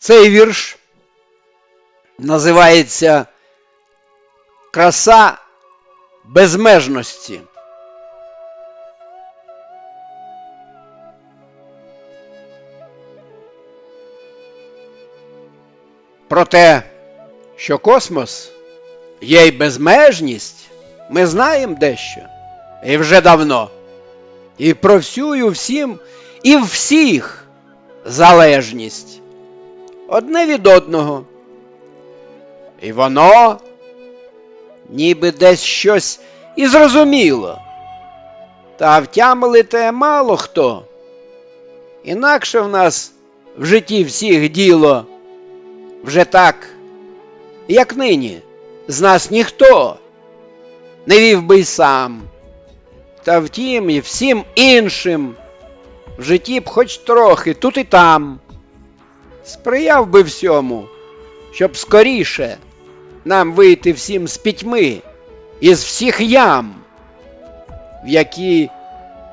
Цей вірш називається Краса безмежності. Про те, що космос є й безмежність, ми знаємо дещо. І вже давно. І про всю і всім, і всіх залежність одне від одного. І воно ніби десь щось і зрозуміло. Та втямили те мало хто. Інакше в нас в житті всіх діло вже так, як нині, з нас ніхто не вів би й сам. Та втім, і всім іншим в житті б хоч трохи тут і там сприяв би всьому, щоб скоріше нам вийти всім з пітьми із всіх ям, в які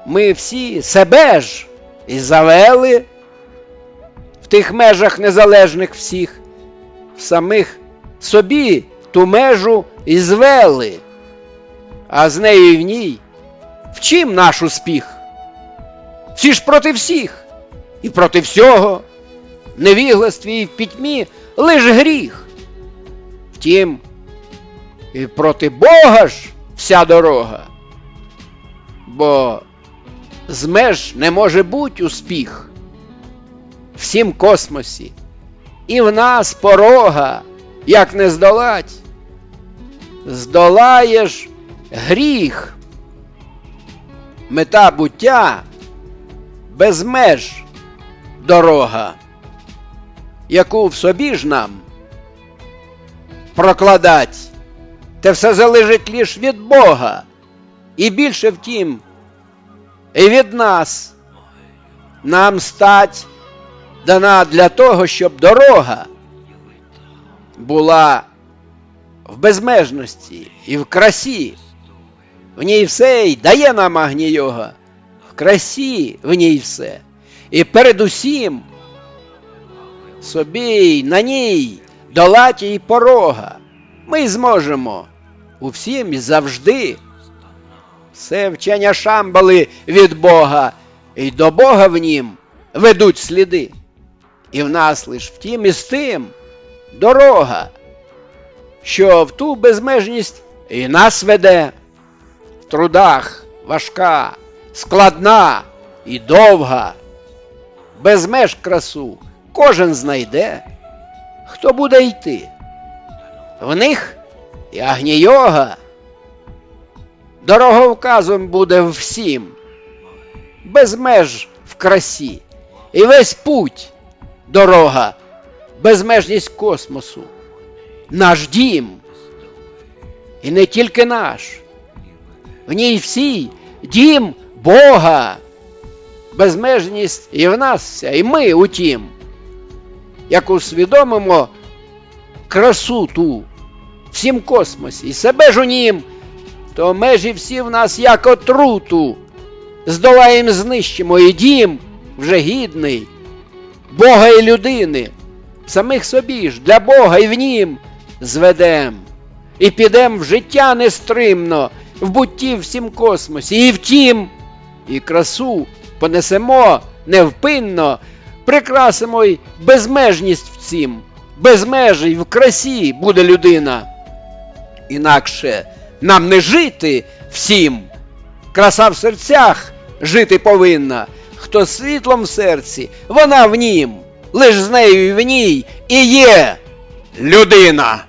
ми всі себе ж і завели в тих межах незалежних всіх, в самих собі ту межу і звели, а з нею в ній в чим наш успіх? Всі ж проти всіх і проти всього невігластві і в пітьмі лиш гріх. Втім, і проти Бога ж вся дорога. Бо з меж не може бути успіх. Всім космосі. І в нас порога, як не здолать. Здолаєш гріх. Мета буття без меж дорога яку в собі ж нам прокладать, те все залежить лиш від Бога, і більше втім, і від нас нам стать дана для того, щоб дорога була в безмежності і в красі. В ній все й дає нам Агнійога, в красі в ній все. І передусім собі на ній долаті й порога. Ми зможемо у всім і завжди. Все вчення шамбали від Бога, і до Бога в нім ведуть сліди. І в нас лиш втім і з тим дорога, що в ту безмежність і нас веде, в трудах важка, складна і довга, без меж красу кожен знайде, хто буде йти. В них і Агнійога. Дороговказом буде всім, без меж в красі, і весь путь дорога, безмежність космосу, наш дім, і не тільки наш, в ній всій дім Бога, безмежність і в нас, і ми утім як усвідомимо красу ту всім космосі і себе ж у нім, то межі всі в нас як отруту, здолаєм знищимо і дім вже гідний, Бога і людини, самих собі ж для Бога і в нім зведем, і підем в життя нестримно, в бутті всім космосі, і втім, і красу понесемо невпинно прикрасимо й безмежність в цім, безмежій в красі буде людина. Інакше нам не жити всім, краса в серцях жити повинна, хто світлом в серці, вона в нім, лиш з нею і в ній і є людина.